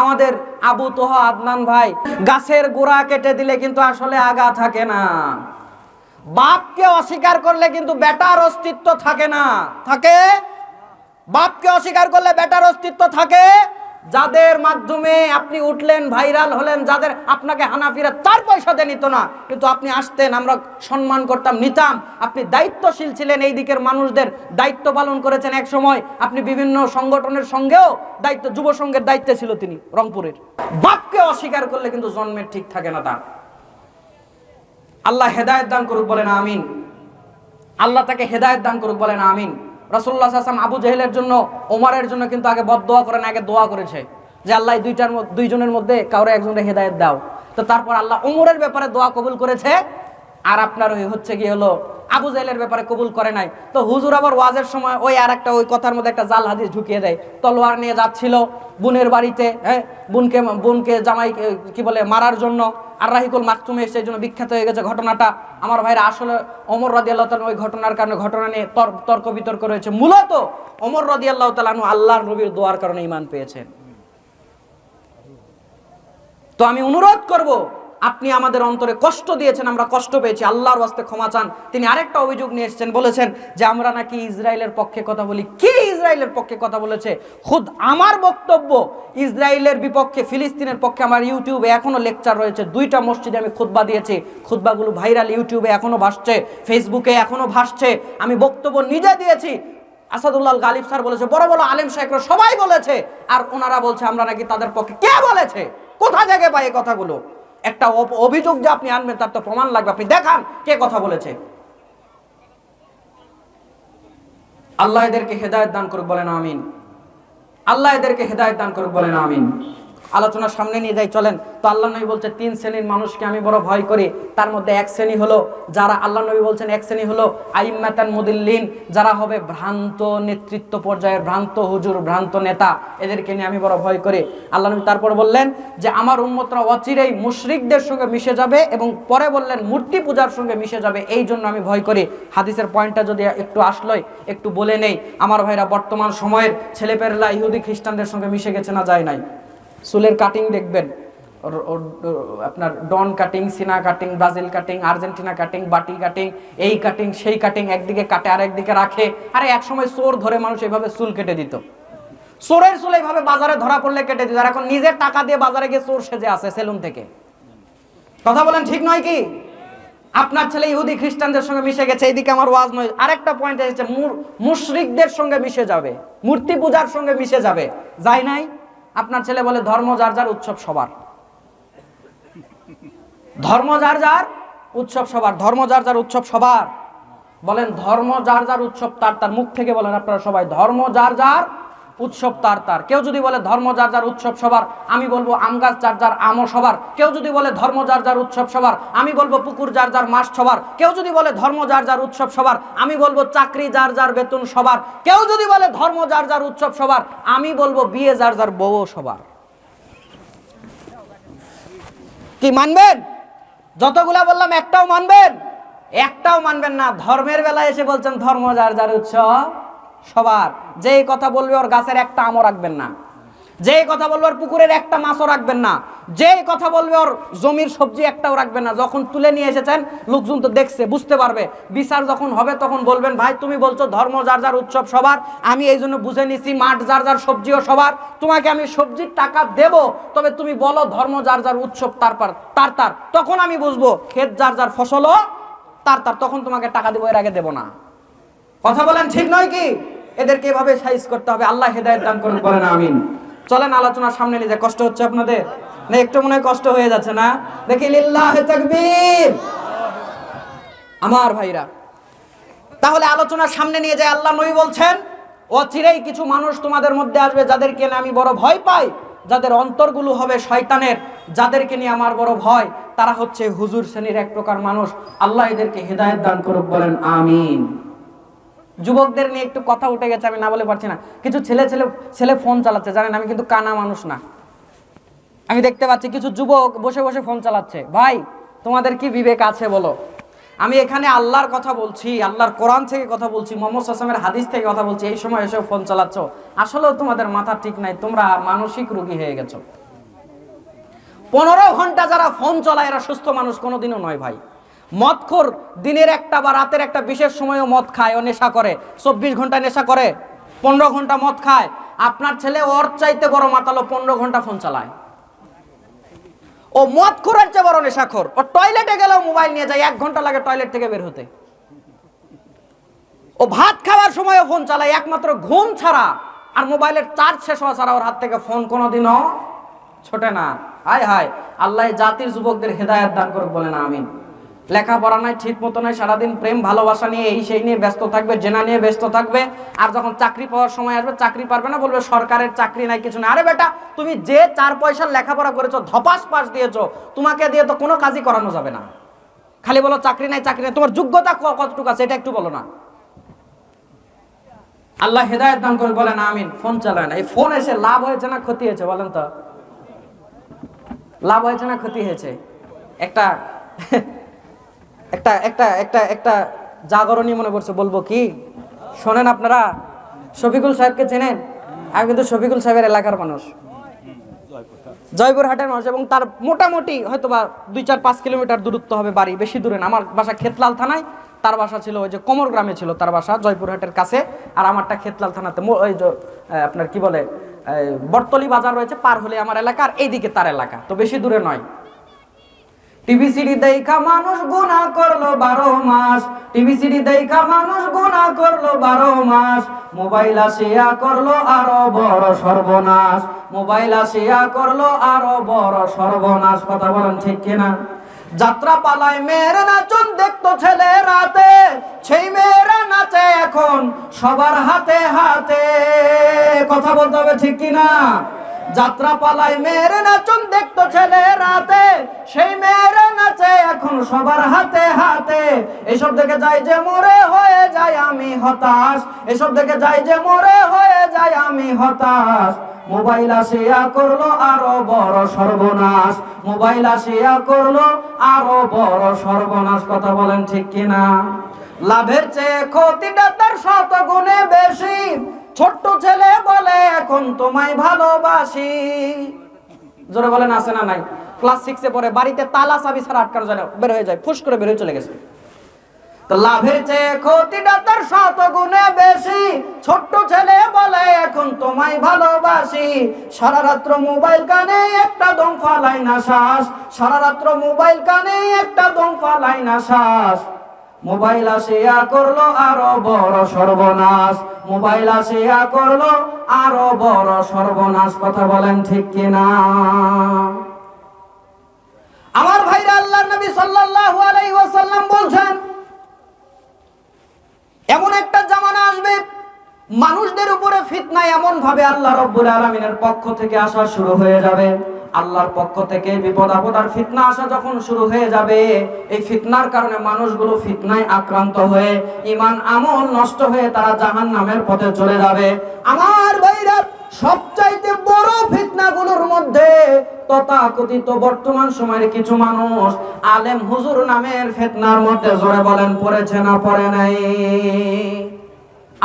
আমাদের আবু তোহ আদনান ভাই, গাছের গোড়া কেটে দিলে কিন্তু আসলে আগা থাকে না। বাপকে অস্বীকার করলে কিন্তু বেটার অস্তিত্ব থাকে না। থাকে? বাপকে অস্বীকার করলে বেটার অস্তিত্ব থাকে? যাদের মাধ্যমে আপনি উঠলেন, ভাইরাল হলেন, যাদের আপনাকে হানাফিরা তার পয়সা দিয়ে নিত না, কিন্তু আপনি আসতেন, আমরা সম্মান করতাম, নিতাম। আপনি দায়িত্বশীল ছিলেন, এই দিকের মানুষদের দায়িত্ব পালন করেছেন এক সময়। আপনি বিভিন্ন সংগঠনের সঙ্গেও দায়িত্ব, যুব সংঘের দায়িত্বে ছিল তিনি, রংপুরের। বাপকে অস্বীকার করলে কিন্তু জন্মের ঠিক থাকে না তার। আল্লাহ হেদায়ত দান করুক বলেন, আমিন। আল্লাহ তাকে হেদায়ত দান করুক বলেন, আমিন। রসুল্লাহ আসলাম আবু জেহেলের জন্য, ওমারের জন্য কিন্তু আগে বদোয়া করেন আগে দোয়া করেছে। যে আল্লাহ দুইটার দুইজনের মধ্যে কাউরে একজনের হেদায়ত দাও। তো তারপর আল্লাহ ওমরের ব্যাপারে দোয়া কবুল করেছে। আর আপনার হচ্ছে কি হলো আবু জাহেলের ব্যাপারে কবুল করে নাই। তো হুজুর আবার ওয়াজের সময় ওই আর একটা ওই কথার মধ্যে একটা জাল হাদিস ঢুকিয়ে দেয়। তলোয়ার নিয়ে যাচ্ছিল বোনের বাড়িতে হ্যাঁ? বোনকে বোনকে জামাই কি বলে, মারার জন্য। আর রাহিকুল মাকতুমে সেই জন্য বিখ্যাত হয়ে গেছে ঘটনাটা। আমার ভাইরা আসলে অমর রাদি আল্লাহ ওই ঘটনার কারণে ঘটনা নিয়ে তর- তর্ক বিতর্ক রয়েছে। মূলত অমর রাদি আল্লাহ তালানু আল্লাহর নবীর দোয়ার কারণে ইমান পেয়েছেন। তো আমি অনুরোধ করব আপনি আমাদের অন্তরে কষ্ট দিয়েছেন, আমরা কষ্ট পেয়েছি। আল্লাহর ওয়াস্তে ক্ষমা চান। তিনি আরেকটা অভিযোগ নিয়ে এসেছেন, বলেছেন যে আমরা নাকি ইসরায়েলের পক্ষে কথা বলি। কে ইসরায়েলের পক্ষে কথা বলেছে? খুদ আমার বক্তব্য, ইসরায়েলের বিপক্ষে, ফিলিস্তিনের পক্ষে আমার ইউটিউবে এখনও লেকচার রয়েছে। দুইটা মসজিদে আমি খুতবা দিয়েছি। খুতবাগুলো ভাইরাল ইউটিউবে এখনও ভাসছে, ফেসবুকে এখনও ভাসছে। আমি বক্তব্য নিজে দিয়েছি। আসাদুল্লাহ গালিব স্যার বলেছে, বড় বড় আলেম শেখরা সবাই বলেছে। আর ওনারা বলছে, আমরা নাকি তাদের পক্ষে কে বলেছে? কোথা থেকে পাই কথাগুলো? একটা অভিযোগ যে আপনি আনবেন, তার তো প্রমাণ লাগবে। আপনি দেখান কে কথা বলেছে। আল্লাহ এদেরকে হেদায়ত দান করুক, বলেন আমিন। আল্লাহ এদেরকে হেদায়ত দান করুক, বলেন আমিন। আলোচনার সামনে নিয়ে যাই, চলেন। তো আল্লাহ নবী বলছে, তিন শ্রেণির মানুষকে আমি বড় ভয় করি। তার মধ্যে এক শ্রেণি হলো যারা, আল্লাহ নবী বলছেন, এক শ্রেণি হলো আইম্মাতান মুদিল্লিন, যারা হবে ভ্রান্ত নেতৃত্ব পর্যায়ের, ভ্রান্ত হুজুর, ভ্রান্ত নেতা। এদেরকে নিয়ে আমি বড় ভয় করি। আল্লাহ নবী তারপর বললেন যে, আমার উম্মতরা অচিরেই মুশরিকদের সঙ্গে মিশে যাবে এবং পরে বললেন মূর্তি পূজার সঙ্গে মিশে যাবে। এই জন্য আমি ভয় করি। হাদিসের পয়েন্টটা যদি একটু আসলোই একটু বলে নেই। আমার ভাইরা বর্তমান সময়ের ছেলেপেরলা ইহুদি খ্রিস্টানদের সঙ্গে মিশে গেছে না যায় নাই। চুলের কাটিং দেখবেন। আপনার ডন কাটিং সিনা cutting Brazil cutting Argentina cutting বাটি কাটিং এই কাটিং সেই কাটিং একদিকে কাটে আর একদিকে রাখে। আরে এক সময় চোর ধরে মানুষ এইভাবে চুল কেটে দিত। চোরের চুল এইভাবে বাজারে ধরা পড়লে কেটে দিত। আর এখন নিজের টাকা দিয়ে বাজারে গিয়ে চোর সেজে আসে সেলুন থেকে। কথা বলেন ঠিক নয় কি? আপনার ছেলে ইহুদি খ্রিস্টানদের সঙ্গে মিশে গেছে, এইদিকে আমার ওয়াজ নয়। আরেকটা পয়েন্ট এসেছে মুশরিকদের সঙ্গে মিশে যাবে, মূর্তি পূজার সঙ্গে মিশে যাবে। যায় নাই? আপনার ছেলে বলে ধর্ম যার যার, উৎসব সবার। ধর্ম যার যার, উৎসব সবার। ধর্ম যার যার, উৎসব সবার। বলেন, ধর্ম যার যার, উৎসব তার তার মুখ থেকে বলেন আপনারা সবাই। ধর্ম যার যার উৎসব তার তার। কেউ যদি বলে ধর্ম যার যার উৎসব সবার, আমি বলব আম গাছ যার যার আমও সবার। কেউ যদি বলে ধর্ম যার যার উৎসব সবার, আমি বলব পুকুর যার যার মাস সবার। কেউ যদি বলে ধর্ম যার যার উৎসব সবার, আমি বলব চাকরি যার যার বেতন সবার। কেউ যদি বলে ধর্ম যার যার উৎসব সবার, আমি বলব বিয়ে যার যার বউ সবার। কি মানবেন? যতগুলা বললাম একটাও মানবেন? একটাও মানবেন না। ধর্মের বেলায় এসে বলছেন ধর্ম যার যার উৎসব সবার। যেই কথা বলবে ওর গাছের একটা আমও রাখবেন না। যেই কথা বলবে ওর পুকুরের একটা মাছও রাখবেন না। যেই কথা বলবে ওর জমির সবজি একটাও রাখবেন না। যখন তুলে নিয়ে এসেছেন, লোকজন তো দেখছে, বুঝতে পারবে। বিচার যখন হবে, তখন বলবেন, ভাই, তুমি বলছো ধর্ম যার যার উৎসব সবার, আমি এই জন্য বুঝে নিছি মাঠ যার যার সবজিও সবার। তোমাকে আমি সবজির টাকা দেব, তবে তুমি বলো ধর্ম যার যার উৎসব তার পার, তার তার। তখন আমি বুঝব ক্ষেত যার যার ফসলও তার তার। তখন তোমাকে টাকা দেবো, এর আগে দেবো না। কথা বলেন ঠিক নয় কি? এদেরকে এভাবে সাইজ করতে হবে আল্লাহ হেদায়ত দান করুন। বলেন আমিন। চলেন আলোচনার সামনে নিয়ে কষ্ট হচ্ছে আপনাদের? না একটু মনে কষ্ট হয়ে যাচ্ছে না? দেখি লিল্লাহ তাকবীর। আমার ভাইরা তাহলে আলোচনার সামনে নিয়ে যায় আল্লাহ নবী বলছেন অচিরেই কিছু মানুষ তোমাদের মধ্যে আসবে যাদেরকে আমি বড় ভয় পাই। যাদের অন্তরগুলো হবে শয়তানের যাদেরকে নিয়ে আমার বড় ভয় তারা হচ্ছে হুজুর শ্রেণির এক প্রকার মানুষ। আল্লাহ এদেরকে হেদায়েত দান করুক বলেন আমিন। যুবকদের নিয়ে একটু কথা উঠে গেছে, আমি না বলে পারছি না। কিছু ছেলে ছেলে ছেলে ফোন চালাচ্ছে, জানেন, আমি কিন্তু কানা মানুষ না। আমি দেখতে পাচ্ছি কিছু যুবক বসে বসে ফোন চালাচ্ছে। ভাই, তোমাদের কি বিবেক আছে বলো? আমি এখানে আল্লাহর কথা বলছি, আল্লাহর কোরআন থেকে কথা বলছি, মোহাম্মদ আসলামের হাদিস থেকে কথা বলছি, এই সময় এসে ফোন চালাচ্ছ। আসলেও তোমাদের মাথা ঠিক নাই, তোমরা মানসিক রোগী হয়ে গেছো। পনেরো ঘণ্টা যারা ফোন চলায়, এরা সুস্থ মানুষ কোনোদিনও নয় ভাই। মদখোর দিনের একটা বা রাতের একটা বিশেষ সময়ও মদ খায় ও নেশা করে। চব্বিশ ঘণ্টা নেশা করে, পনেরো ঘণ্টা মদ খায়। আপনার ছেলে ওর চাইতে বড় মাতালো পনেরো ঘণ্টা ফোন চালায়। ও মদ খোরের চেয়ে বড় নেশাখোর। ও টয়লেটে গেলেও মোবাইল নিয়ে যায়, এক ঘণ্টা লাগে টয়লেট থেকে বের হতে। ও ভাত খাওয়ার সময় ফোন চালায়, একমাত্র ঘুম ছাড়া। আর মোবাইলের চার্জ শেষ হওয়া ছাড়া ওর হাত থেকে ফোন কোনোদিনও ছোটে না। হায় হায়, আল্লাহ জাতির যুবকদের হেদায়ত দান করুক বলে না, আমিন। লেখাপড়া নাই, ঠিক মতো নাই, সারাদিন প্রেম, ভালোবাসা নিয়ে এই সেই নিয়ে ব্যস্ত থাকবে, জেনা নিয়ে ব্যস্ত থাকবে। আর যখন চাকরি পাওয়ার সময় আসবে, চাকরি পারবে না, বলবে সরকারের চাকরি নাই, কিছু না আরে বেটা, তুমি যে চার পয়সার লেখাপড়া করেছ, ধপাস পাস দিয়েছ, তোমাকে দিয়ে তো কোনো কাজই করানো যাবে না। খালি বলো, চাকরি নাই চাকরি নাই, তোমার যোগ্যতা কতটুকু আছে, এটা একটু বলো না। আল্লাহ হেদায়ত দান করে বলেন, আমিন, ফোন চালায় না এই ফোন এসে লাভ হয়েছে না ক্ষতি হয়েছে, বলেন তো? লাভ হয়েছে না ক্ষতি হয়েছে? একটা একটা একটা একটা একটা জাগরণী মনে করছে বলব কি? শোনেন আপনারা শফিকুল সাহেবকে চেনেন? আমি কিন্তু শফিকুল সাহেবের এলাকার মানুষ। জয়পুরহাটের মানুষ এবং তার মোটামুটি হয়তো বা দুই চার পাঁচ কিলোমিটার দূরত্ব হবে বাড়ি বেশি দূরে না। আমার বাসা খেতলাল থানায় তার বাসা ছিল ওই যে কমর গ্রামে ছিল তার বাসা জয়পুরহাটের কাছে। আর আমারটা খেতলাল থানাতে ওই যে আপনার কি বলে এই, বটতলি বাজার রয়েছে পার হলে আমার এলাকা আর এইদিকে তার এলাকা। তো বেশি দূরে নয়। টিভি সিডি দেখা মানুষ গুণা করল বারো মাস। টিভি সিডি দেখা মানুষ গুণা করল বারো মাস। মোবাইল আসিয়া করল আরও বড় সর্বনাশ। মোবাইল আসিয়া করল আরও বড় সর্বনাশ। কথা বলেন ঠিক কিনা? যাত্রা পালায় মেয়ের নাচন দেখতো ছেলে রাতে। সেই মেয়েরা নাচে এখন সবার হাতে হাতে। কথা বলতে হবে ঠিক কিনা? যাত্রা পালায় মেয়ের নাচন দেখতো ছেলে রাতে। সেই মেয়েরা নাচে এখন সবার হাতে হাতে। এসব দেখে যাই যে মরে হয়ে যায় আমি হতাশ। এসব দেখে যাই যে মরে হয়ে যায় আমি হতাশ। মোবাইল আসিয়া করল আরও বড় সর্বনাশ। মোবাইল আসিয়া করল আরও বড় সর্বনাশ। কথা বলেন ঠিক কিনা? লাভের চেয়ে ক্ষতিটা তার শত গুণে বেশি। ছোট্ট ছেলে বলে, এখন তোমায় ভালোবাসি। জোরে বলেন, আছে না নাই? ক্লাস সিক্সে পরে বাড়িতে তালা চাবি ছাড়া আটকানো যায় বের হয়ে যায়, ফুস করে বের হয়ে চলে গেছে। তো লাভের চেয়ে ক্ষতিটা তার শত গুণে বেশি। ছোট্ট ছেলে বলে, এখন তোমায় ভালোবাসি। সারা রাত্র মোবাইল কানে একটা দম ফালাই না শ্বাস। সারা রাত্র মোবাইল কানে একটা দম ফালাই না শ্বাস। মোবাইল আসিয়া করল আরও বড় সর্বনাশ। মোবাইল আসিয়া করল আরও বড় সর্বনাশ। কথা বলেন ঠিক কিনা? আমার ভাইরা আল্লাহ নবী সাল্লাল্লাহু আলাইহি ওয়াসাল্লাম বলছেন, এমন একটা জামানা আসবে, মানুষদের উপরে ফিতনা এমন ভাবে আল্লাহ রব্বুল আলমিনের পক্ষ থেকে আসা শুরু হয়ে যাবে। আল্লাহর পক্ষ থেকে বিপদ, আপদ আর ফিতনা আসা যখন শুরু হয়ে যাবে, এই ফিতনার কারণে মানুষগুলো ফিতনায় আক্রান্ত হয়ে ইমান আমল নষ্ট হয়ে তারা জাহান নামের পথে চলে যাবে। আমার ভাইরা সবচাইতে বড় ফিতনাগুলোর মধ্যে তথাকথিত বর্তমান সময়ের কিছু মানুষ আলেম হুজুর নামের ফিতনার মধ্যে জোরে বলেন, পড়েছে না, পড়ে নাই।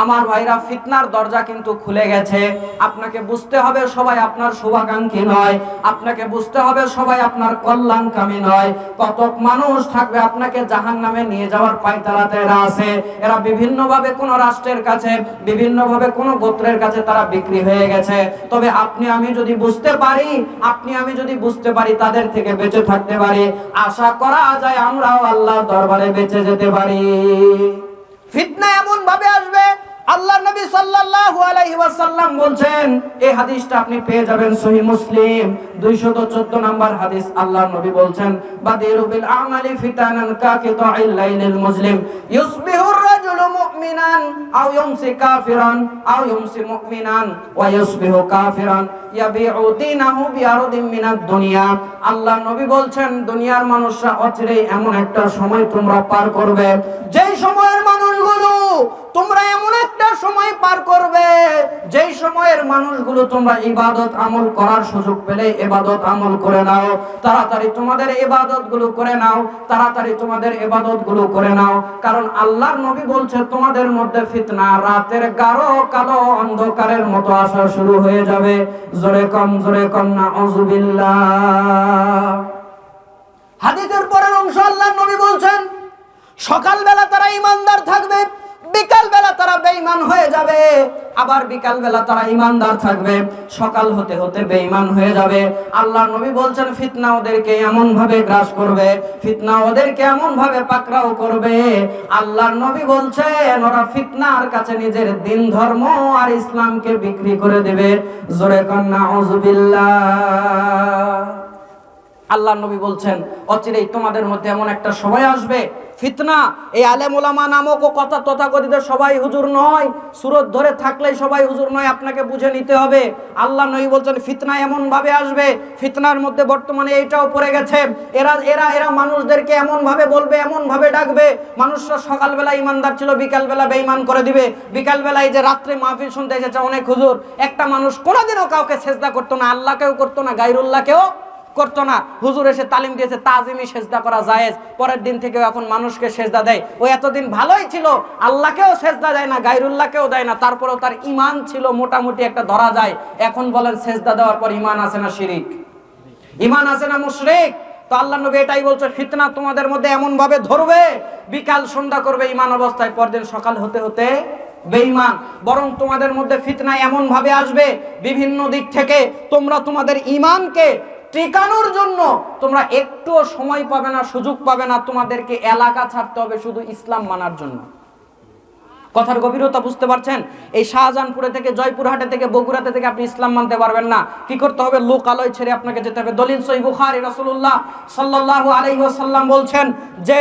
আমার ভাইরা ফিতনার দরজা কিন্তু খুলে গেছে। আপনাকে বুঝতে হবে সবাই আপনার শুভাকাঙ্ক্ষী নয়। আপনাকে বুঝতে হবে সবাই আপনার কল্যাণকামী নয়। কতক মানুষ থাকবে আপনাকে জাহান নামে নিয়ে যাওয়ার পায়তারাতে এরা আছে। এরা বিভিন্নভাবে কোন রাষ্ট্রের কাছে, বিভিন্নভাবে কোন গোত্রের কাছে তারা বিক্রি হয়ে গেছে। তবে আপনি, আমি যদি বুঝতে পারি, আপনি, আমি যদি বুঝতে পারি, তাদের থেকে বেঁচে থাকতে পারি। আশা করা যায় আমরাও আল্লাহর দরবারে বেঁচে যেতে পারি। ফিতনা এমন ভাবে আসবে আল্লাহ নবী সাল্লাল্লাহু আলাইহি ওয়াসাল্লাম বলছেন এই হাদিসটা আপনি পেয়ে যাবেন সহিহ মুসলিম। 214 নম্বর হাদিস আল্লাহ নবী বলছেন, বাদিরু বিল আমালি ফিতানান কাকিতাইল লাইলিল মুসলিম। ইউসবিহু আর-রাজুলু মুমিনান, আও ইউমসি কাফিরান, আও ইউমসি মুমিনান, ওয়া ইউসবিহু কাফিরান। ইয়াবিউ দীনাহু বিআরদিন মিনাদ দুনিয়া। আল্লাহ নবী বলছেন, দুনিয়ার মানুষরা অচিরেই এমন একটা সময় তোমরা পার করবে। যেই সময়ের মানুষগুলো তোমরা সময় পার করবে। যেই সময়ের মানুষগুলো তোমরা ইবাদত আমল করার সুযোগ পেলে, ইবাদত আমল করে নাও। তাড়াতাড়ি তোমাদের ইবাদতগুলো করে নাও, তাড়াতাড়ি তোমাদের ইবাদতগুলো করে নাও। কারণ আল্লাহর নবী বলছে, তোমাদের মধ্যে ফিতনা রাতের গাঢ় কালো অন্ধকারের মতো আসা শুরু হয়ে যাবে। জোরে কম জোরে কম না অজুবিল্লাহ হাদিসের পরের অংশ আল্লাহর নবী বলছেন, সকালবেলা তারা ইমানদার থাকবে। বিকাল বেলা তারা বেঈমান হয়ে যাবে, আবার বিকাল বেলা তারা ইমানদার থাকবে। সকাল হতে হতে বেঈমান হয়ে যাবে। আল্লাহ নবী বলছেন, ফিতনা ওদেরকে এমন ভাবে গ্রাস করবে, ফিতনা ওদেরকে এমন ভাবে পাকড়াও করবে। আল্লাহর নবী বলছেন, ওরা ফিতনার কাছে নিজের দিন ধর্ম আর ইসলামকে বিক্রি করে দেবে। জোরে কন্যা আল্লাহ নবী বলছেন, অচিরেই তোমাদের মধ্যে এমন একটা সময় আসবে ফিতনা। এই আলেম ওলামা নামক ও কথা তথাকথিত সবাই হুজুর নয়। সুরত ধরে থাকলেই সবাই হুজুর নয়, আপনাকে বুঝে নিতে হবে। আল্লাহ নবী বলছেন, ফিতনা এমন ভাবে আসবে, ফিতনার মধ্যে বর্তমানে এইটাও পড়ে গেছে। এরা এরা এরা মানুষদেরকে এমন ভাবে বলবে এমন ভাবে ডাকবে। মানুষরা সকালবেলা ইমানদার ছিল, বিকালবেলা বেঈমান করে দিবে। বিকালবেলায় যে রাত্রে মাহফিল শুনতে এসেছে অনেক হুজুর, একটা মানুষ কোনোদিনও কাউকে সেজদা করতো না, আল্লাহকেও করতো না গাইরুল্লাহকেও করতো না। হুজুর এসে তালিম দিয়েছে তাজিমি সেজদা করা জায়েজ। পরের দিন থেকে এখন মানুষকে সেজদা দেয়। ও এতদিন ভালোই ছিল। আল্লাহকেও সেজদা দেয় না গাইরুল্লাহকেও দেয় না। তারপরেও তার ইমান ছিল মোটামুটি একটা ধরা যায়। এখন বলেন, সেজদা দেওয়ার পর ইমান আছে না শিরিক? ইমান আছে না মুশরিক? তো আল্লাহ নবী এটাই বলছে, ফিতনা তোমাদের মধ্যে এমন ভাবে ধরবে, বিকাল সন্ধ্যা করবে ইমান অবস্থায়, পরদিন সকাল হতে হতে বেঈমান। বরং তোমাদের মধ্যে ফিতনা এমন ভাবে আসবে, বিভিন্ন দিক থেকে তোমরা তোমাদের ইমানকে টেকানোর জন্য তোমরা একটু সময় পাবে না, সুযোগ পাবে না, তোমাদেরকে এলাকা ছাড়তে হবে শুধু ইসলাম মানার জন্য। কথার গভীরতা বুঝতে পারছেন? এই শাহজাহানপুরে থেকে, জয়পুরহাটে থেকে, বগুড়াতে থেকে আপনি ইসলাম মানতে পারবেন না। কি করতে হবে? লোকালয় ছেড়ে আপনাকে যেতে হবে। দলিল সই বুখারি রসুল্লাহ সাল্লাহ আলহিহাসাল্লাম বলছেন যে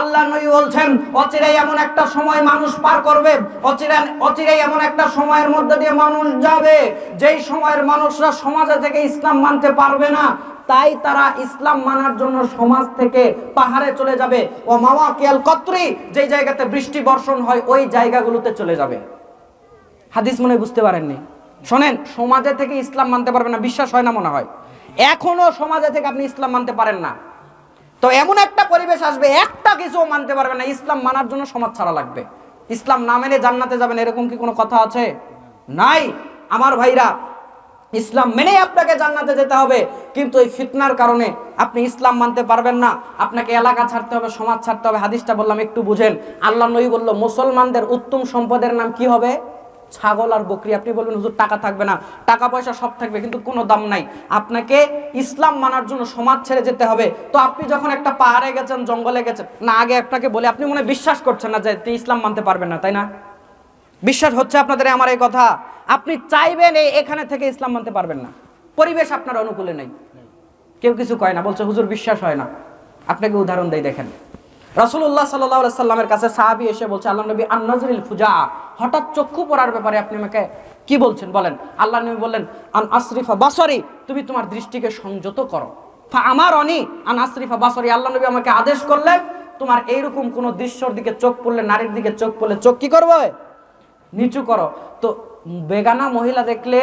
আল্লাহ নবী বলছেন এমন একটা সময় মানুষ পার করবে এমন একটা সময়ের মধ্যে দিয়ে মানুষ যাবে, যেই সময়ের মানুষরা সমাজে থেকে ইসলাম মানতে পারবে না, তাই তারা ইসলাম মানার জন্য সমাজ থেকে পাহাড়ে চলে যাবে। ও মাওয়াকিয়াল কতরি, যেই জায়গাতে বৃষ্টি বর্ষণ হয়, ওই জায়গাগুলোতে চলে যাবে। হাদিস মনে বুঝতে পারেননি। শোনেন সমাজে থেকে ইসলাম মানতে পারবেন না, বিশ্বাস হয় না মনে হয়। এখনও সমাজে থেকে আপনি ইসলাম মানতে পারেন না। তো এমন একটা পরিবেশ আসবে, একটা কিছু মানতে পারবে না। ইসলাম মানার জন্য সমাজ ছাড়া লাগবে। ইসলাম না মেনে জান্নাতে যাবেন, এরকম কি কোনো কথা আছে? নাই। আমার ভাইরা, ইসলাম মেনে আপনাকে জান্নাতে যেতে হবে। কিন্তু এই ফিতনার কারণে আপনি ইসলাম মানতে পারবেন না। আপনাকে এলাকা ছাড়তে হবে, সমাজ ছাড়তে হবে। হাদিসটা বললাম, একটু বুঝেন। আল্লাহ নবী বলল, মুসলমানদের উত্তম সম্পদের নাম কি হবে? ছাগল আর বকরি, আপনি বলবেন, হুজুর, টাকা থাকবে না। টাকা পয়সা সব থাকবে, কিন্তু কোনো দাম নাই। আপনাকে ইসলাম মানার জন্য সমাজ ছেড়ে যেতে হবে। তো আপনি যখন একটা পাহাড়ে গেছেন, জঙ্গলে গেছেন, না, আগে আপনাকে বলে, আপনি মনে বিশ্বাস করছেন না যে ইসলাম মানতে পারবেন না, তাই না? বিশ্বাস হচ্ছে আপনাদের আমার এই কথা। আপনি চাইবেন এই এখানে থেকে ইসলাম মানতে পারবেন না। পরিবেশ আপনার অনুকূলে নেই। কেউ কিছু কয় না, বলছে, হুজুর, বিশ্বাস হয় না। আপনাকে উদাহরণ দেয় দেখেন। রাসূলুল্লাহ সাল্লাল্লাহু সাল্লামের কাছে সাহাবী এসে বলছে, আল্লাহ নবী আন-নাজরিল ফুজা। হঠাৎ চক্ষু পড়ার ব্যাপারে আপনি আমাকে কি বলছেন বলেন? আল্লাহ নবী বললেন, আন আসরিফা বাসরি, তুমি তোমার দৃষ্টিকে সংযত করো। আমার অনি আন আসরিফা বাসরি। আল্লাহ নবী আমাকে আদেশ করলেন, তোমার এইরকম কোন দৃশ্যর দিকে চোখ পড়লে, নারীর দিকে চোখ পড়লে চোখ কি করবে? নিচু করো। তো বেগানা মহিলা দেখলে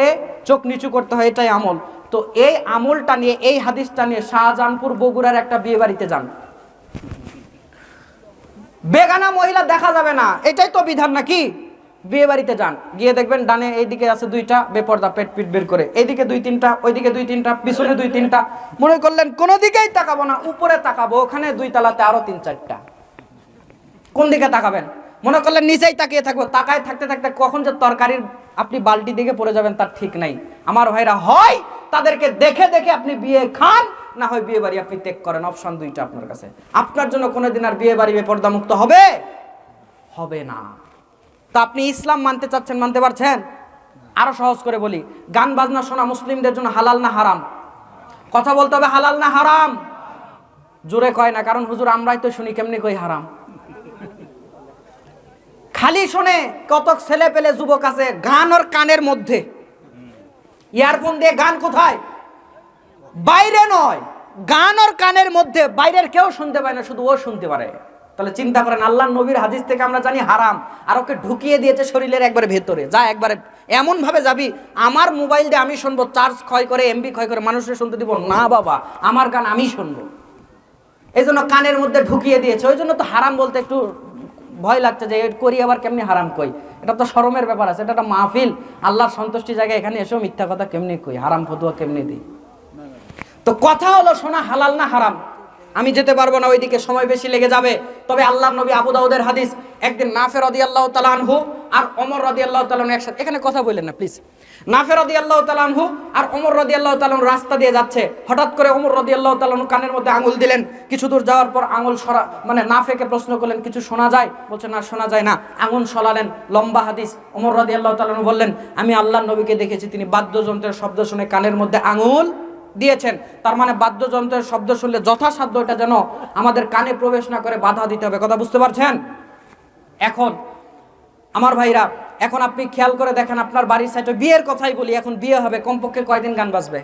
চোখ নিচু করতে হয়, এটাই আমল। তো এই আমলটা নিয়ে, এই হাদিসটা নিয়ে শাহজাহানপুর বগুড়ার একটা বিয়ে বাড়িতে যান। বেগানা মহিলা দেখা যাবে না। এটাই তো বিধান নাকি? বিয়ে বাড়িতে যান। গিয়ে দেখবেন ডানে এইদিকে আছে দুইটা বেপর্দা পেট পিট বের করে। এইদিকে দুই তিনটা, ওইদিকে দুই তিনটা, পিছনে দুই তিনটা। মনে করলেন কোনো দিকেই তাকাবো না, উপরে তাকাবো, ওখানে দুই তালাতে আরও তিন চারটা। কোন দিকে তাকাবেন? মনে করলেন নিচেই তাকিয়ে থাকব। তাকায় থাকতে থাকতে কখন যে তরকারির আপনি বালটি দিকে পড়ে যাবেন তার ঠিক নাই। আমার ভাইরা হয় তাদেরকে দেখে দেখে আপনি বিয়ে খান না হয় বিয়ে বাড়ি আপনি ত্যাগ করেন অপশন দুইটা আপনার কাছে। আপনার জন্য কোনোদিন আর বিয়ে বাড়ি বেপর্দা মুক্ত হবে? হবে না। তা আপনি ইসলাম মানতে চাচ্ছেন, মানতে পারছেন? আরও সহজ করে বলি, গান, বাজনা শোনা মুসলিমদের জন্য হালাল না হারাম? কথা বলতে হবে হালাল না হারাম? জোরে কয় না, কারণ হুজুর, আমরাই তো শুনি কেমনি কই হারাম। খালি শোনে, কতক ছেলে পেলে যুবক আছে গান ওর কানের মধ্যে। ইয়ারফোন দিয়ে গান কোথায়? বাইরে নয়, গান ওর কানের মধ্যে বাইরের কেউ শুনতে পায় না, শুধু ও শুনতে পারে। তাহলে চিন্তা করেন আল্লাহ নবীর হাদিস থেকে আমরা জানি হারাম, আর ওকে ঢুকিয়ে দিয়েছে শরীরের একবারে ভেতরে। যা একবারে এমন ভাবে যাবি, আমার মোবাইল দিয়ে আমি শুনব, চার্জ ক্ষয় করে এমবি ক্ষয় করে মানুষের শুনতে দিব, না বাবা, আমার গান আমি শুনব। এই জন্য কানের মধ্যে ঢুকিয়ে দিয়েছে, ওই জন্য তো হারাম বলতে একটু ভয় লাগছে যে করি আবার কেমনি হারাম কই? এটা তো শরমের ব্যাপার আছে, এটা একটা মাহফিল। আল্লাহর সন্তুষ্টি জায়গায় এখানে এসেও মিথ্যা কথা কেমনি কই? হারাম ফতুয়া কেমনি দিই? তো কথা হলো শোনা হালাল না হারাম? আমি যেতে পারব না, ওইদিকে সময় বেশি লেগে যাবে। তবে আল্লাহ নবী আবু দাউদের হাদিস, একদিন নাফের রদি আল্লাহ তালানহু আর অমর রদি আল্লাহ তালান একসাথে এখানে কথা বললেন না প্লিজ নাফের রদি আল্লাহ তালানহু আর অমর রদি আল্লাহ তালান রাস্তা দিয়ে যাচ্ছে। হঠাৎ করে অমর রদি আল্লাহ তালানহু কানের মধ্যে আঙুল দিলেন। কিছু দূর যাওয়ার পর আঙুল সরা মানে নাফেকে প্রশ্ন করলেন, কিছু শোনা যায়? বলছে, না, শোনা যায় না। আঙুল সলালেন লম্বা হাদিস। অমর রদি আল্লাহ তালানহু বললেন, আমি আল্লাহ নবীকে দেখেছি, তিনি বাদ্যযন্ত্রের শব্দ শুনে কানের মধ্যে আঙুল দিয়েছেন, তার মানে বাদ্যযন্ত্রের শব্দ শুনলে যথাসাধ্য এটা যেন আমাদের কানে প্রবেশ না করে বাধা দিতে হবে। কথা বুঝতে পারছেন? এখন, আমার ভাইরা, এখন আপনি খেয়াল করে দেখেন আপনার বাড়ির সাইডে বিয়ের কথাই বলি, এখন বিয়ে হবে, কমপক্ষে কয়দিন গান বাজবে?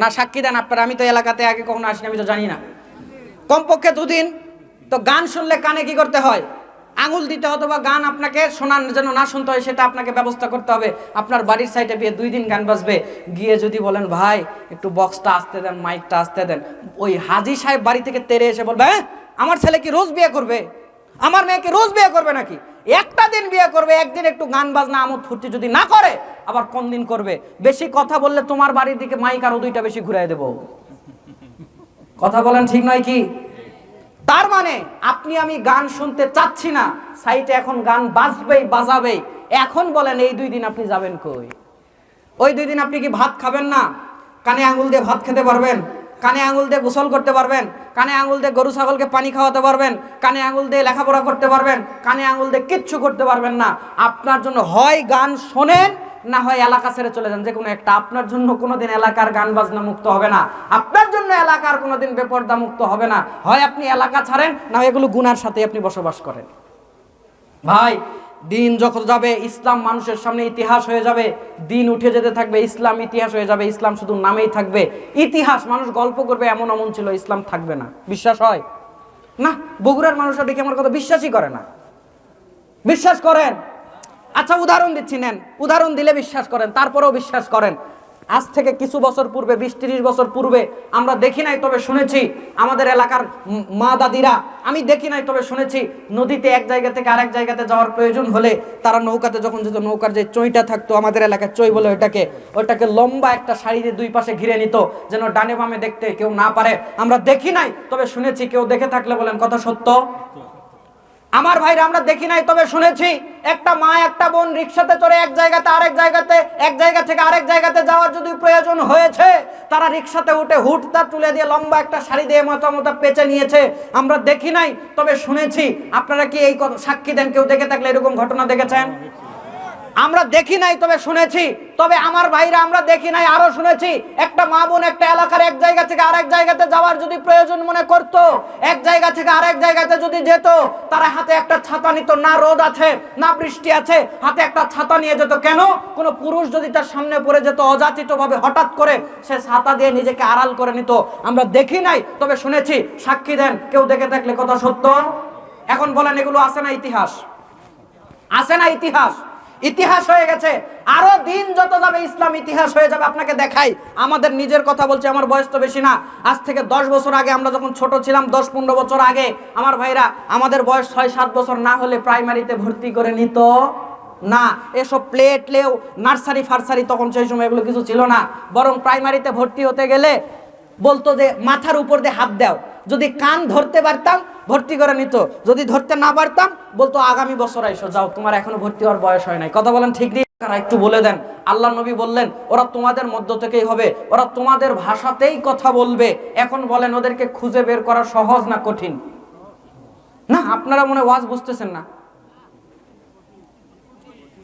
না, সাক্ষী দেন আপনারা, আমি তো এলাকাতে আগে কখনো আসিনি, আমি তো জানি না। কমপক্ষে দুদিন, তো গান শুনলে কানে কি করতে হয়? আঙুল দিতে হতো বা গান আপনাকে শোনার যেন না শুনতে হয়, সেটা আপনাকে ব্যবস্থা করতে হবে। আপনার বাড়ির সাইডে বিয়ে দুই দিন গান বাজবে। গিয়ে যদি বলেন, ভাই, একটু বক্সটা আসতে দেন, মাইকটা আসতে দেন। ওই হাজি সাহেব বাড়ি থেকে তেরে এসে বলবে হ্যাঁ আমার ছেলে কি রোজ বিয়ে করবে? আমার মেয়েকে রোজ বিয়ে করবে নাকি? একটা দিন বিয়ে করবে, একদিন একটু গান বাজনা, আমোদ ফুর্তি যদি না করে, আবার কোন দিন করবে? বেশি কথা বললে তোমার বাড়ির দিকে মাইক আরও দুইটা বেশি ঘুরাই দেবো। কথা বলেন ঠিক নয় কি? তার মানে আপনি আমি গান শুনতে চাচ্ছি না, সাইটে এখন গান বাজবেই, বাজাবেই। এখন বলেন, এই দুই দিন আপনি যাবেন কই? ওই দুই দিন আপনি কি ভাত খাবেন না? কানে আঙুল দিয়ে ভাত খেতে পারবেন? কানে আঙুল দিয়ে গোসল করতে পারবেন? কানে আঙুল দিয়ে গরু ছাগলকে পানি খাওয়াতে পারবেন? কানে আঙুল দিয়ে লেখাপড়া করতে পারবেন? কানে আঙুল দিয়ে কিচ্ছু করতে পারবেন না। আপনার জন্য হয় গান শোনেন না হয় এলাকা ছেড়ে চলে যান যে কোনো একটা। আপনার জন্য কোনোদিন এলাকার গান বাজনা মুক্ত হবে না। আপনার জন্য এলাকার কোনোদিন বেপর্দা মুক্ত হবে না। হয় আপনি এলাকা ছাড়েন, না এগুলো গুনার সাথে আপনি বসবাস করেন। ভাই, দিন যখন যাবে, ইসলাম মানুষের সামনে ইতিহাস হয়ে যাবে। দিন উঠে যেতে থাকবে, ইসলাম ইতিহাস হয়ে যাবে, ইসলাম শুধু নামেই থাকবে। ইতিহাস, মানুষ গল্প করবে, এমন এমন ছিল, ইসলাম থাকবে না। বিশ্বাস হয়? না, বগুড়ার মানুষরা দেখে আমার কথা বিশ্বাসই করে না। বিশ্বাস করেন? আচ্ছা উদাহরণ দিচ্ছি, নেন। উদাহরণ দিলে বিশ্বাস করেন, তারপরেও বিশ্বাস করেন। আজ থেকে কিছু বছর পূর্বে, বিশ তিরিশ বছর পূর্বে আমরা দেখি নাই, তবে শুনেছি আমাদের এলাকার মা দাদিরা, আমি দেখি নাই, তবে শুনেছি নদীতে এক জায়গা থেকে আরেক জায়গাতে যাওয়ার প্রয়োজন হলে তারা নৌকাতে যখন যেত, নৌকার যে চইটা থাকতো, আমাদের এলাকায় চই বলে ওইটাকে ওইটাকে লম্বা একটা শাড়িতে দুই পাশে ঘিরে নিত, যেন ডানে বামে দেখতে কেউ না পারে। আমরা দেখি নাই, তবে শুনেছি, কেউ দেখে থাকলে বলেন, কথা সত্য? আমার ভাইরা আমরা দেখি নাই, তবে শুনেছি, একটা মা, একটা বোন রিক্সাতে চড়ে এক জায়গাতে আরেক জায়গাতে, এক জায়গা থেকে আরেক জায়গাতে যাওয়ার যদি প্রয়োজন হয়েছে, তারা রিক্সাতে উঠে হুটটা তুলে দিয়ে লম্বা একটা শাড়ি দিয়ে মতামত পেঁচে নিয়েছে। আমরা দেখি নাই, তবে শুনেছি, আপনারা কি এই সাক্ষী দেন, কেউ দেখে থাকলে এরকম ঘটনা দেখেছেন? আমরা দেখি নাই, তবে শুনেছি। তবে আমার ভাইরা আমরা দেখি নাই, আরও শুনেছি। একটা মা বোন একটা এলাকার এক জায়গা থেকে আরেক জায়গাতে যাওয়ার যদি প্রয়োজন মনে করত, এক জায়গা থেকে আরেক জায়গাতে যদি যেত, তারা হাতে একটা ছাতা নিত। না রোদ আছে, না বৃষ্টি আছে, হাতে একটা ছাতা নিয়ে যেত। কেন? কোনো পুরুষ যদি তার সামনে পড়ে যেত অযাচিত ভাবে হঠাৎ করে সে ছাতা দিয়ে নিজেকে আড়াল করে নিত। আমরা দেখি নাই, তবে শুনেছি। সাক্ষী দেন, কেউ দেখে থাকলে কথা সত্য? এখন বলেন, এগুলো আছে না ইতিহাস? আছে না ইতিহাস? ইতিহাস হয়ে গেছে। আরও দিন যত যাবে ইসলাম ইতিহাস হয়ে যাবে, আপনাকে দেখাই। আমাদের নিজের কথা বলছি, আমার বয়স তো বেশি না। আজ থেকে দশ বছর আগে আমরা যখন ছোট ছিলাম, দশ পনেরো বছর আগে, আমার ভাইরা, আমাদের বয়স ছয় সাত বছর না হলে প্রাইমারিতে ভর্তি করে নিত? না, এসব প্লেট লেও, নার্সারি ফার্সারি তখন সেই সময় এগুলো কিছু ছিল না। বরং প্রাইমারিতে ভর্তি হতে গেলে বলতো যে, মাথার উপর দিয়ে হাত দাও। যদি কান ধরতে পারতাম ভর্তি করে নিত। যদি ধরতে না পারতাম, বলতো, আগামী বছর আইসো, যাও, তোমার এখনও ভর্তি হওয়ার বয়স হয় নাই। কথা বলেন ঠিক কারা একটু বলে দেন। আল্লাহ নবী বললেন, ওরা তোমাদের মধ্য থেকেই হবে। ওরা তোমাদের ভাষাতেই কথা বলবে। এখন বলেন, ওদেরকে খুঁজে বের করা সহজ না কঠিন? না, আপনারা মনে ওয়াজ বুঝতেছেন না।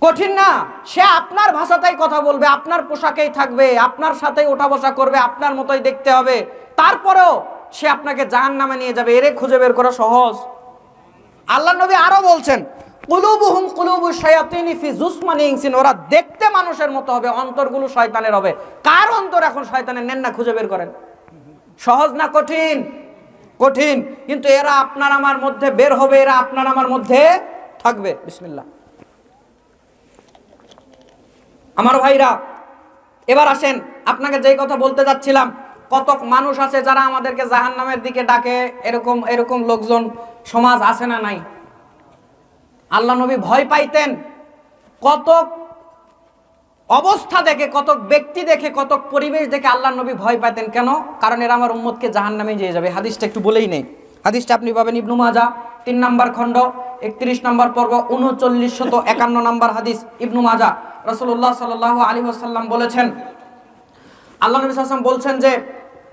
কঠিন না। সে আপনার ভাষাতেই কথা বলবে, আপনার পোশাকেই থাকবে, আপনার সাথেই ওঠা বসা করবে, আপনার মতোই দেখতে হবে। তারপরেও সে আপনাকে জাহান নামে নিয়ে যাবে, এরে খুঁজে বের করা সহজ। আল্লাহ নবী আরও বলছেন কুলুবু ফি ওরা দেখতে মানুষের মতো হবে, অন্তরগুলো শয়তানের হবে। কার অন্তর এখন শয়তানের? নেন না, খুঁজে বের করেন। সহজ না কঠিন? কঠিন। কিন্তু এরা আপনার আমার মধ্যে বের হবে, এরা আপনার আমার মধ্যে ভাইরা, এবার আসেন, আপনাকে যেই কথা বলতে যাচ্ছিলাম কত মানুষ আছে যারা আমাদেরকে জাহান নামের দিকে ডাকে, এরকম এরকম লোকজন সমাজ আছে না নাই? আল্লাহ নবী ভয় পাইতেন। কত অবস্থা দেখে কত ব্যক্তি দেখে কত পরিবেশ দেখে আল্লাহ নবী ভয় পাইতেন। কেন? কারণ এরা আমার উম্মতকে জাহান নামে যেয়ে যাবে। হাদিসটা একটু বলেই নেই। হাদিসটা আপনি পাবেন ইবনু মাজা, তিন নম্বর খণ্ড, একত্রিশ নম্বর পর্ব, উনচল্লিশ শত একান্ন নম্বর হাদিস ইবনু মাজা। রসুল্লাহ সাল আলী আসাল্লাম বলেছেন, আল্লাহ নবী সাল্লাম বলছেন যে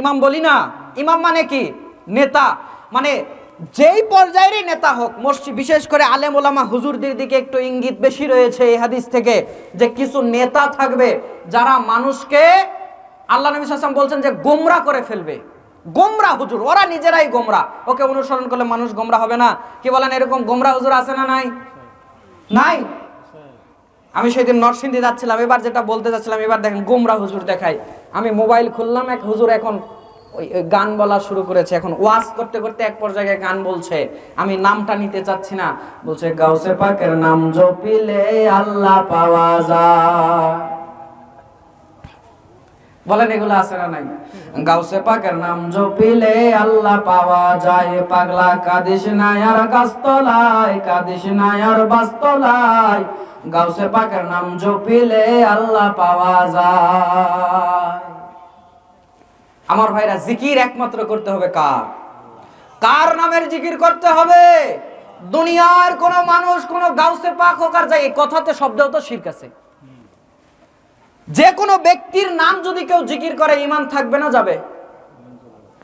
ইমাম বলি না। ইমাম মানে কি? নেতা। মানে যেই পর্যায়েরই নেতা হোক, মসজিদ, বিশেষ করে আলেম ওলামা হুজুরদের দিকে একটু ইঙ্গিত বেশি রয়েছে এই হাদিস থেকে যে কিছু নেতা থাকবে যারা মানুষকে আল্লাহ নবী সাল্লাম বলছেন যে গোমরা করে ফেলবে। গোমরা হুজুর, ওরা নিজেরাই গোমরা। ওকে অনুসরণ করলে মানুষ গোমরা হবে না। কি বলেন এরকম গোমরা হুজুর আছে না নাই? নাই? আমি সেদিন নরসিংদী যাচ্ছিলাম, এবার যেটা বলতে যাচ্ছিলাম, এবার দেখেন গোমরা হুজুর দেখাই আমি মোবাইল খুললাম, এক হুজুর এখন ওই গান বলা শুরু করেছে। এখন ওয়াজ করতে করতে এক পর্যায়ে গান বলছে। আমি নামটা নিতে চাচ্ছি না। বলছে, গাউসে পাকের নাম জপিলে আল্লাহ পাওয়া যায়। বলেন, এগুলো আছে না নাই? গাউসে পাকের নাম জপিলে আল্লাহ পাওয়া যায়। পাগলা কাদিস নাই আর গাছতলায়, কাদিস নাই আর বাস্তলায়। গাউসে পাকের নাম জপিলে আল্লাহ পাওয়া যায়। আমার ভাইরা, জিকির একমাত্র করতে হবে কার? কার নামের জিকির করতে হবে? দুনিয়ার কোন মানুষ, কোন গাউসে পাক হোক আর যায় এই কথাতে শব্দেও তো শির্ক আছে। যে কোনো ব্যক্তির নাম যদি কেউ জিকির করে ইমান থাকবে না, যাবে।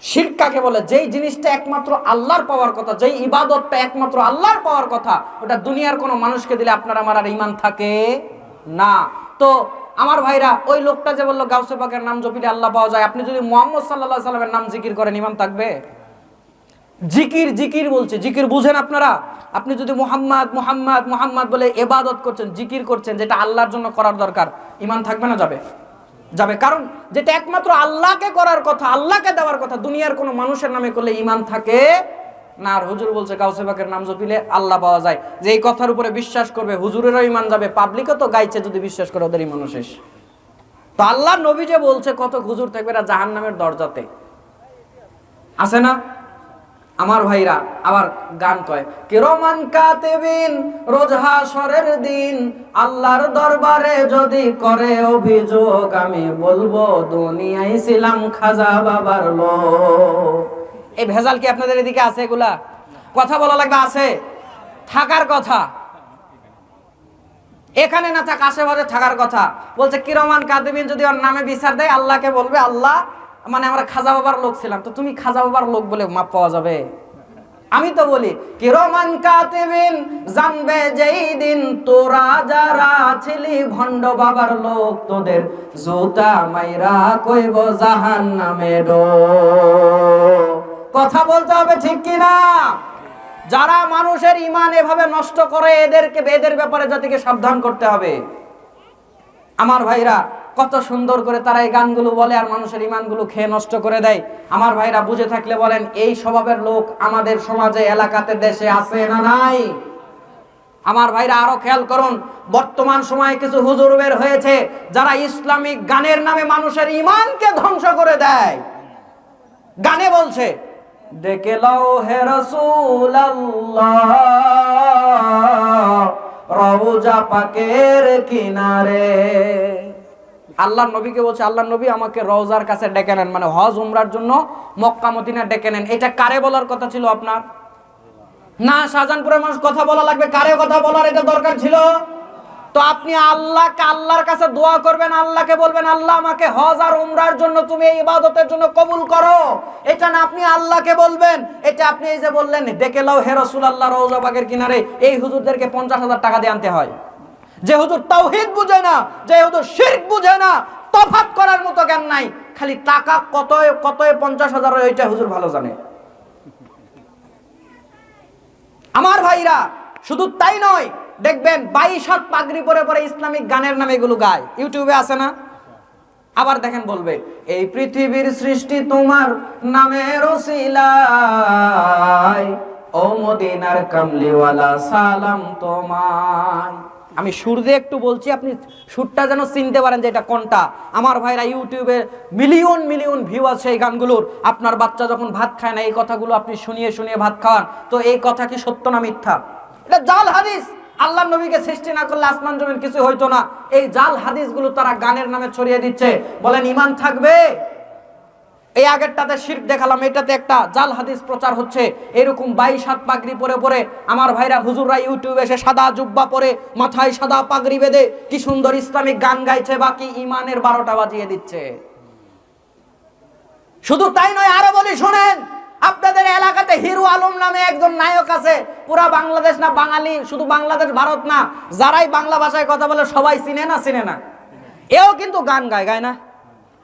শিরক কাকে বলে? যেই জিনিসটা একমাত্র আল্লাহর পাওয়ার কথা, যেই ইবাদতটা একমাত্র আল্লাহর পাওয়ার কথা, ওটা দুনিয়ার কোনো মানুষকে দিলে আপনার আমার আর ইমান থাকে না। তো আমার ভাইরা, ওই লোকটা যে বলল, গাউসে পাকের নাম জপিলে আল্লাহ পাওয়া যায়, আপনি যদি মোহাম্মদ সাল্লাহ সাল্লামের নাম জিকির করেন ইমান থাকবে? জিকির জিকির বলছে, জিকির বুঝেন আপনারা? আপনি যদি মোহাম্মদ মোহাম্মদ মোহাম্মদ বলে এবাদত করছেন, জিকির করছেন, যেটা আল্লাহর জন্য করার দরকার ইমান থাকবে না যাবে? যাবে। কারণ যেটা একমাত্র আল্লাহকে করার কথা, আল্লাহকে দেওয়ার কথা, দুনিয়ার কোনো মানুষের নামে করলে ইমান থাকে না, আর হুজুর বলছে গাউসে পাকের নাম জপিলে আল্লাহ পাওয়া যায়। যে এই কথার উপরে বিশ্বাস করবে, হুজুরেরও ইমান যাবে, পাবলিকও তো গাইছে যদি বিশ্বাস করে ওদের ইমানও শেষ। তো আল্লাহ নবী যে বলছে কত হুজুর থাকবে এরা জাহান নামের দরজাতে। আছে না? আমার ভাইরা আবার গান কয়, কিরমান কাতেবিন, রোজ হাসরের দিন, আল্লাহর দরবারে যদি করে অভিযোগ, আমি বলব, দুনিয়ায় ছিলাম খাজা বাবার লোক। এই ভেজাল কি আপনাদের এদিকে আছে এগুলা? কথা বলা লাগবে, আছে। থাকার কথা। এখানে না থাক, আশেপাশে থাকার কথা। বলছে, কিরমান কাদিবিন যদি ওর নামে বিচার দেয়, আল্লাহকে বলবে, আল্লাহ মানে আমরা খাজা বাবার লোক ছিলাম, তো তুমি খাজা বাবার লোক বলে মাপ পাওয়া যাবে? আমি তো বলি, কিরমান কাতিবিন জানবে যেই দিন তোরা যারা ছিলি ভণ্ড বাবার লোক, তোদের জুতা মাইরা কইব জাহান নামে ডো। কথা বলতে হবে ঠিক কিনা? যারা মানুষের ইমান এভাবে নষ্ট করে, এদেরকে, এদের ব্যাপারে জাতিকে সাবধান করতে হবে। আমার ভাইরা, কত সুন্দর করে তারা এই গানগুলো বলে আর মানুষের ইমানগুলো খেয়ে নষ্ট করে দেয়। আমার ভাইরা, বুঝে থাকলে বলেন, এই স্বভাবের লোক আমাদের সমাজে, এলাকাতে, দেশে আছে না নাই? আমার ভাইরা, আরও খেয়াল করুন, বর্তমান সময়ে কিছু হুজুর বের হয়েছে, যারা ইসলামিক গানের নামে মানুষের ইমানকে ধ্বংস করে দেয়। গানে বলছে ডেকে লও হে রসুল রওজা পাকের কিনারে। আল্লাহ নবীকে বলছে, আল্লাহ নবী আমাকে রওজার কাছে ডেকে নেন মানে হজ উমরার জন্য মক্কা মদিনা ডেকে নেন। এটা কারে বলার কথা ছিল আপনার? না, শাহজাহানপুরের মানুষ কথা বলা লাগবে। কারে কথা বলার এটা দরকার ছিল? তো আপনি আল্লাহকে, আল্লাহর কাছে দোয়া করবেন, আল্লাহকে বলবেন, আল্লাহ আমাকে হজ আর উমরার জন্য তুমি এই ইবাদতের জন্য কবুল করো। এটা না আপনি আল্লাহকে বলবেন, এটা আপনি এই যে বললেন, ডেকে লাও হে রসুল আল্লাহ রৌজাবাগের কিনারে, এই হুজুরদেরকে পঞ্চাশ হাজার টাকা দিয়ে আনতে হয়। যে হুজুর তাওহিদ বুঝে না, যে হুজুর শিরক বুঝে না, তফাৎ করার মতো জ্ঞান নাই, খালি টাকা কত কত পঞ্চাশ হাজার ওইটা হুজুর ভালো জানে। আমার ভাইরা, শুধু তাই নয় দেখবেন বাইশ হাত পাগড়ি পরে পরে ইসলামিক গানের নামে এগুলো গায়। ইউটিউবে আছে না? আবার দেখেন বলবে, এই পৃথিবীর সৃষ্টি তোমার তোমায়। আমি সুর দিয়ে একটু বলছি, আপনি সুরটা যেন চিনতে পারেন যে এটা কোনটা। আমার ভাইরা ইউটিউবে মিলিয়ন মিলিয়ন ভিউ আছে এই গানগুলোর। আপনার বাচ্চা যখন ভাত খায় না, এই কথাগুলো আপনি শুনিয়ে শুনিয়ে ভাত খাওয়ান, তো এই কথা কি সত্য না মিথ্যা? এটা জাল হাদিস। আল্লাহ নবীকে সৃষ্টি না করলে আসমান জমিন কিছু হইতো না। এই জাল হাদিসগুলো তারা গানের নামে ছড়িয়ে দিচ্ছে। বলেন, ইমান থাকবে? এই আগেরটাতে শির্ক দেখালাম, এটাতে একটা জাল হাদিস প্রচার হচ্ছে। এরকম বাইশ হাত পাগড়ি পরে পরে আমার ভাইরা হুজুররা ইউটিউবে এসে সাদা জুব্বা পরে মাথায় সাদা পাগড়ি বেঁধে কি সুন্দর ইসলামিক গান গাইছে, বাকি ইমানের বারোটা বাজিয়ে দিচ্ছে। শুধু তাই নয়, আরও বলি, শোনেন আপনাদের এলাকাতে হিরু আলম নামে একজন নায়ক আছে। পুরা বাংলাদেশ না বাঙালি, শুধু বাংলাদেশ, ভারত না। যারাই বাংলা ভাষায় কথা বলে সবাই চিনে না চিনে না। এও কিন্তু গান গায় গায় না?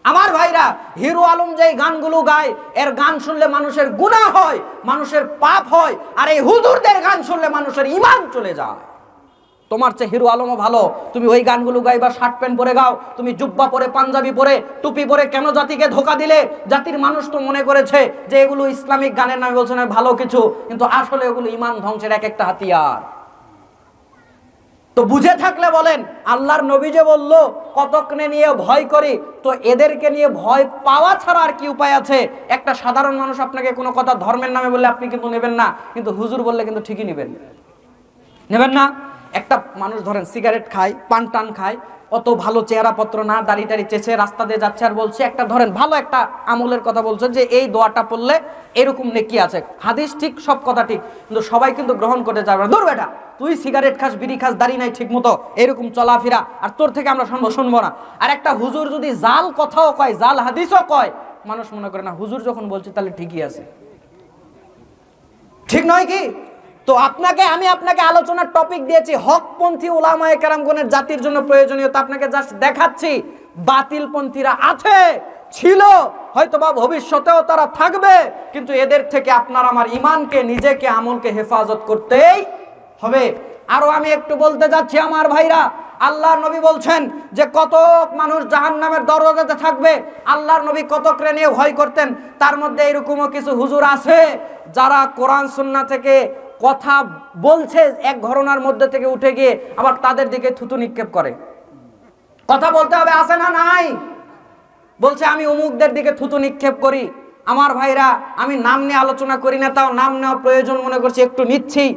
আমার ভাইরা, হিরো আলম যেই গানগুলো গায়, এর গান শুনলে মানুষের গুনাহ হয়, মানুষের পাপ হয়, আর এই হুজুরদের গান শুনলে মানুষের ইমান চলে যায়। তোমার চেয়ে হিরো আলমও ভালো। তুমি ওই গানগুলো গাইবা, শার্ট প্যান্ট পরে গাও, তুমি জুব্বা পরে, পাঞ্জাবি পরে, টুপি পরে কেন জাতিকে ধোকা দিলে? জাতির মানুষ তো মনে করেছে যে এগুলো ইসলামিক গানের নামে বলছে না ভালো কিছু। কিন্তু আসলে এগুলো ইমান ধ্বংসের এক একটা হাতিয়ার। তো বুঝে থাকলে বলেন, আল্লাহর নবী যে বলল, কতকনে নিয়ে ভয় করি, তো এদেরকে নিয়ে ভয় পাওয়া ছাড়া আর কি উপায় আছে? একটা সাধারণ মানুষ আপনাকে কোনো কথা ধর্মের নামে বললে আপনি কিন্তু নেবেন না, কিন্তু হুজুর বললে কিন্তু ঠিকই নেবেন। নেবেন না? একটা মানুষ ধরেন সিগারেট খায়, পান টান খায়, অত ভালো চেহারাপত্র না, দাড়ি টাড়ি চেঁচে রাস্তা দিয়ে যাচ্ছে আর বলছে একটা ধরেন ভালো একটা আমলের কথা বলছে যে এই দোয়াটা পড়লে এরকম নেকি আছে। হাদিস ঠিক, সব কথা ঠিক, কিন্তু সবাই কিন্তু গ্রহণ করতে যাবে না। দূর বেটা, তুই সিগারেট খাস, বিড়ি খাস, দাড়ি নাই ঠিক মতো এরকম চলাফেরা, আর তোর থেকে আমরা শুনব শুনব না। আর একটা হুজুর যদি জাল কথাও কয়, জাল হাদিসও কয়, মানুষ মনে করে না, হুজুর যখন বলছে তাহলে ঠিকই আছে। ঠিক নয় কি? তো আপনাকে, আমি আপনাকে আলোচনার টপিক দিয়েছি। হকপন্থী ওলামায়ে কেরামগণের জাতির জন্য প্রয়োজনীয়তা আপনাকে জাস্ট দেখাচ্ছি, বাতিলপন্থীরা আছে, ছিল হয়তো বা ভবিষ্যতেও তারা থাকবে, কিন্তু এদের থেকে আপনার আমার ইমানকে নিজেকে, আমলকে হেফাজত করতেই হবে। আরও আমি একটু বলতে যাচ্ছি আমার ভাইরা, আল্লাহর নবী বলছেন যে কত মানুষ জাহান্নামের দরজাতে থাকবে, আল্লাহর নবী কতকরে নিয়ে ভয় করতেন, তার মধ্যে এরকমও কিছু হুজুর আছে, যারা কোরআন, সুন্না থেকে কথা বলছে এক ঘরনার মধ্যে থেকে উঠে গিয়ে আবার তাদের দিকে থুতু নিক্ষেপ করে। কথা বলতে হবে আসে না নাই? বলছে, আমি অমুকদের দিকে থুতু নিক্ষেপ করি। আমার ভাইরা, আমি নাম নিয়ে আলোচনা করি না, তাও নাম নেওয়া প্রয়োজন মনে করছি, একটু নিচ্ছি।